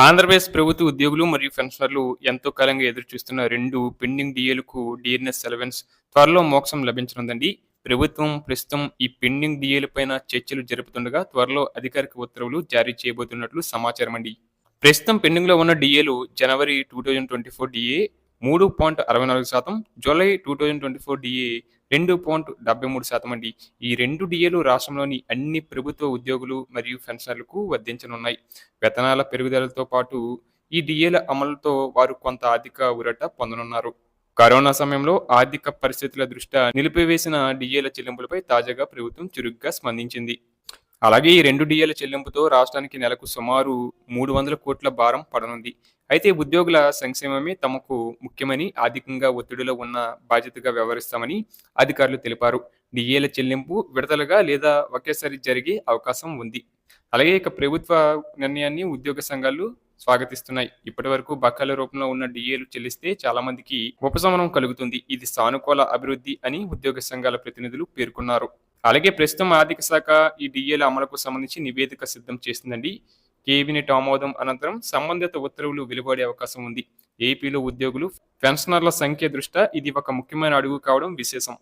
ఆంధ్రప్రదేశ్ ప్రభుత్వ ఉద్యోగులు మరియు పెన్షనర్లు ఎంతో కాలంగా ఎదురు చూస్తున్న రెండు పెండింగ్ డిఏలకు డిఎన్ఎస్ సెలవెన్స్ త్వరలో మోక్షం లభించనుందండి. ప్రభుత్వం ప్రస్తుతం ఈ పెండింగ్ డిఏలపైన చర్చలు జరుపుతుండగా త్వరలో అధికారిక ఉత్తర్వులు జారీ చేయబోతున్నట్లు సమాచారం అండి. ప్రస్తుతం పెండింగ్లో ఉన్న డిఏలు జనవరి two thousand twenty four DA మూడు పాయింట్ అరవై నాలుగు శాతం July two thousand twenty four DA రెండు పాయింట్ డెబ్బై మూడు శాతం అండి. ఈ రెండు డిఏలు రాష్ట్రంలోని అన్ని ప్రభుత్వ ఉద్యోగులు మరియు పెన్షనర్లకు వర్ధించనున్నాయి. వేతనాల పెరుగుదలతో పాటు ఈ డిఏల అమలుతో వారు కొంత ఆర్థిక ఊరట పొందనున్నారు. కరోనా సమయంలో ఆర్థిక పరిస్థితుల దృష్ట్యా నిలిపివేసిన డిఏల చెల్లింపులపై తాజాగా ప్రభుత్వం చురుగ్గా స్పందించింది. అలాగే ఈ రెండు డిఏల చెల్లింపుతో రాష్ట్రానికి నెలకు సుమారు మూడు వందల కోట్ల భారం పడనుంది. అయితే ఉద్యోగుల సంక్షేమమే తమకు ముఖ్యమని ఆర్థికంగా ఒత్తిడిలో ఉన్న బాధ్యతగా వ్యవహరిస్తామని అధికారులు తెలిపారు. డిఏల చెల్లింపు విడతలుగా లేదా ఒకేసారి జరిగే అవకాశం ఉంది. అలాగే ఇక ప్రభుత్వ నిర్ణయాన్ని ఉద్యోగ సంఘాలు స్వాగతిస్తున్నాయి. ఇప్పటి వరకు బకాయిల రూపంలో ఉన్న డిఏలు చెల్లిస్తే చాలా మందికి ఉపశమనం కలుగుతుంది. ఇది సానుకూల అభివృద్ధి అని ఉద్యోగ సంఘాల ప్రతినిధులు పేర్కొన్నారు. అలాగే ప్రస్తుతం ఆర్థిక శాఖ ఈ డిఏల అమలుకు సంబంధించి నివేదిక సిద్ధం చేసిందండి. కేబినెట్ ఆమోదం అనంతరం సంబంధిత ఉత్తర్వులు వెలువడే అవకాశం ఉంది. ఏపీలో ఉద్యోగులు పెన్షనర్ల సంఖ్య దృష్ట్యా ఇది ఒక ముఖ్యమైన అడుగు కావడం విశేషం.